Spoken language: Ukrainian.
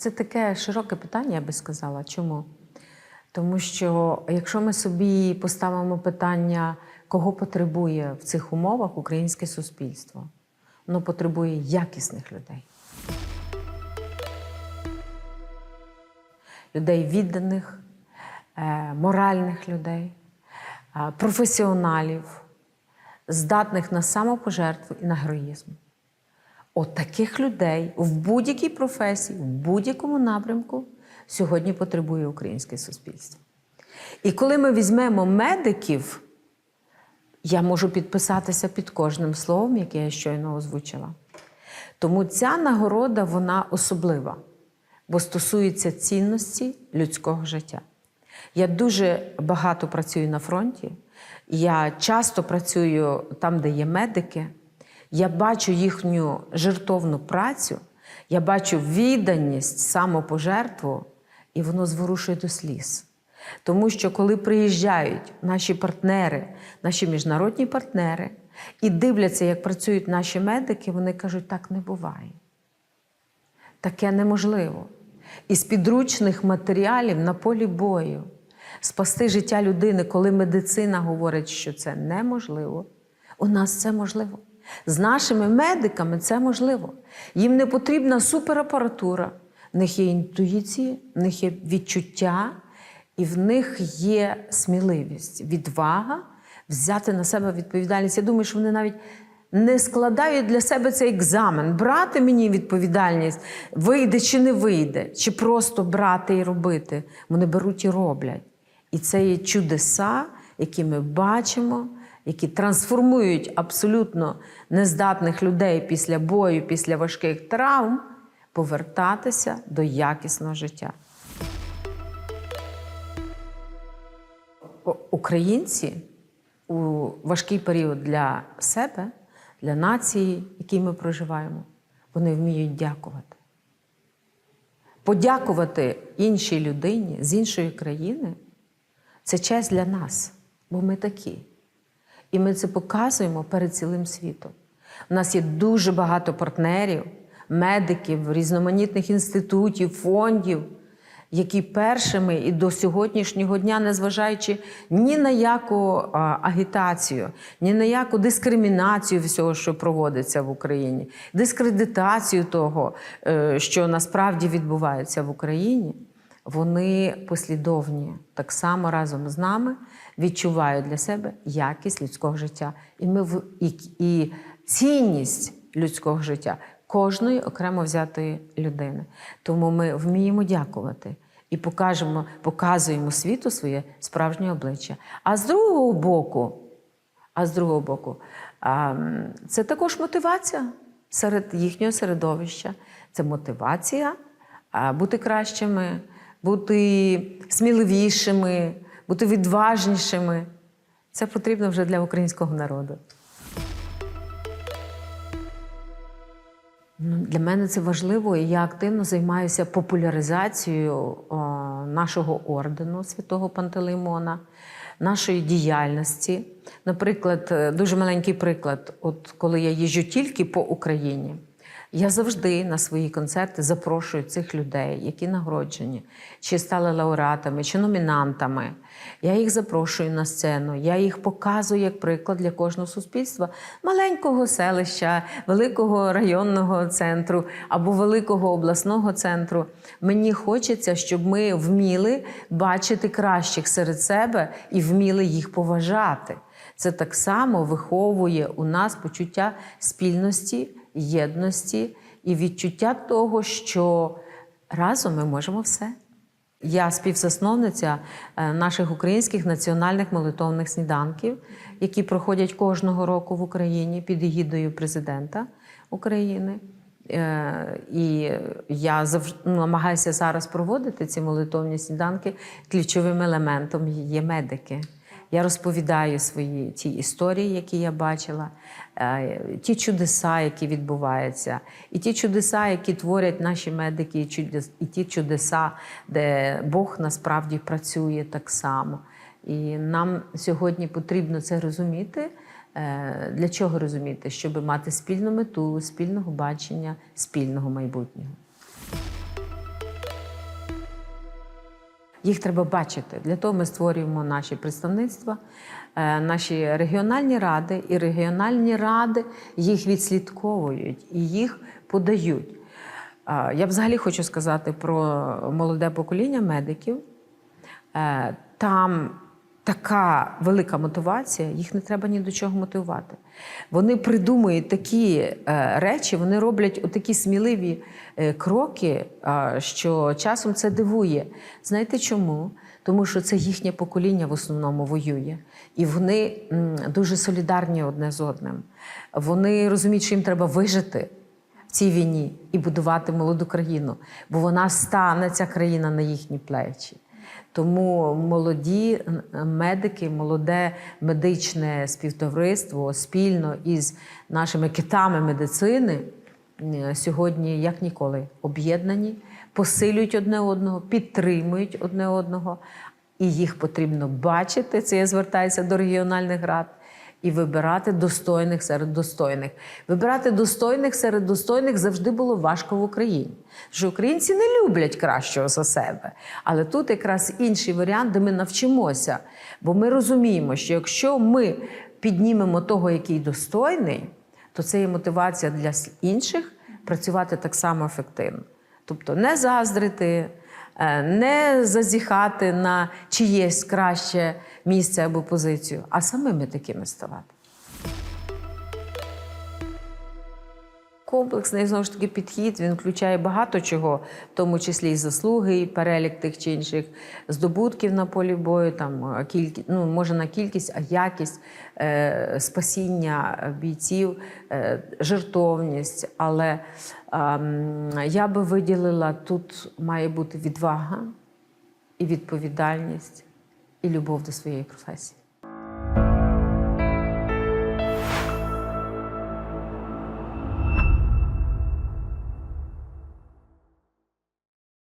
це таке широке питання, я би сказала. Чому? Тому що якщо ми собі поставимо питання, кого потребує в цих умовах українське суспільство, воно потребує якісних людей. Людей відданих, е, моральних людей, е, професіоналів, здатних на самопожертву і на героїзм. От таких людей в будь-якій професії, в будь-якому напрямку сьогодні потребує українське суспільство. І коли ми візьмемо медиків, я можу підписатися під кожним словом, яке я щойно озвучила. Тому ця нагорода вона особлива, бо стосується цінності людського життя. Я дуже багато працюю на фронті, я часто працюю там, де є медики. Я бачу їхню жертовну працю, я бачу відданість, самопожертву, і воно зворушує до сліз. Тому що коли приїжджають наші партнери, наші міжнародні партнери і дивляться, як працюють наші медики, вони кажуть, так не буває. Таке неможливо. Із підручних матеріалів на полі бою спасти життя людини, коли медицина говорить, що це неможливо, у нас це можливо. З нашими медиками це можливо. Їм не потрібна суперапаратура, в них є інтуїція, в них є відчуття, і в них є сміливість, відвага взяти на себе відповідальність. Я думаю, що вони навіть не складають для себе цей екзамен, брати мені відповідальність, вийде чи не вийде, чи просто брати і робити. Вони беруть і роблять. І це є чудеса, які ми бачимо, які трансформують абсолютно нездатних людей після бою, після важких травм, повертатися до якісного життя. Українці у важкий період для себе, для нації, якій ми проживаємо, вони вміють дякувати. Подякувати іншій людині з іншої країни це честь для нас, бо ми такі. І ми це показуємо перед цілим світом. У нас є дуже багато партнерів, медиків, різноманітних інститутів, фондів, які першими і до сьогоднішнього дня, незважаючи ні на яку агітацію, ні на яку дискримінацію всього, що проводиться в Україні, дискредитацію того, е, що насправді відбувається в Україні, вони послідовні так само разом з нами відчувають для себе якість людського життя. І ми в і, і цінність людського життя кожної окремо взятої людини. Тому ми вміємо дякувати і покажемо, показуємо світу своє справжнє обличчя. А з другого боку, а з другого боку, це також мотивація серед їхнього середовища. Це мотивація бути кращими, бути сміливішими, бути відважнішими. Це потрібно вже для українського народу. Ну, Для мене це важливо, і я активно займаюся популяризацією нашого ордену святого Пантелеймона, нашої діяльності. Наприклад, е, дуже маленький приклад, от коли я їжджу тільки по Україні. Я завжди на свої концерти запрошую цих людей, які нагороджені, чи стали лауреатами, чи номінантами. Я їх запрошую на сцену, я їх показую як приклад для кожного суспільства, маленького селища, великого районного центру або великого обласного центру. Мені хочеться, щоб ми вміли бачити кращих серед себе і вміли їх поважати. Це так само виховує у нас почуття спільності, єдності і відчуття того, що разом ми можемо все. Я співзасновниця е, наших українських національних молитовних сніданків, які проходять кожного року в Україні під егідою президента України. Е, І я завжди намагаюся зараз проводити ці молитовні сніданки. Ключовим елементом є медики. Я розповідаю свої ті історії, які я бачила, е, ті чудеса, які відбуваються, і ті чудеса, які творять наші медики, і ті чудеса, де Бог насправді працює так само. І нам сьогодні потрібно це розуміти. Е, Для чого розуміти? Щоб мати спільну мету, спільного бачення, спільного майбутнього. Їх треба бачити. Для того ми створюємо наші представництва, е, наші регіональні ради, і регіональні ради їх відслідковують і їх подають. Е, Я взагалі хочу сказати про молоде покоління медиків. Е, Там така велика мотивація, їх не треба ні до чого мотивувати. Вони придумують такі е, речі, вони роблять такі сміливі е, кроки, е, що часом це дивує. Знаєте чому? Тому що це їхнє покоління в основному воює. І вони дуже солідарні одне з одним. Вони розуміють, що їм треба вижити в цій війні і будувати молоду країну, бо вона стане ця країна на їхні плечі. Тому молоді медики, молоде медичне співтовариство спільно із нашими китами медицини сьогодні, як ніколи, об'єднані, посилюють одне одного, підтримують одне одного, і їх потрібно бачити. Це я звертаюся до регіональних рад і вибирати достойних серед достойних. Вибирати достойних серед достойних завжди було важко в Україні. Що українці не люблять кращого за себе. Але тут якраз інший варіант, де ми навчимося. Бо ми розуміємо, що якщо ми піднімемо того, який достойний, то це є мотивація для інших працювати так само ефективно. Тобто не заздрити, не зазіхати на чиєсь краще місце або позицію, а самими такими ставати. Комплексний знову ж таки підхід він включає багато чого, в тому числі і заслуги, і перелік тих чи інших здобутків на полі бою, там кількість, ну може на кількість, а якість е, спасіння бійців, е, жертовність. Але е, я би виділила тут має бути відвага і відповідальність, і любов до своєї професії.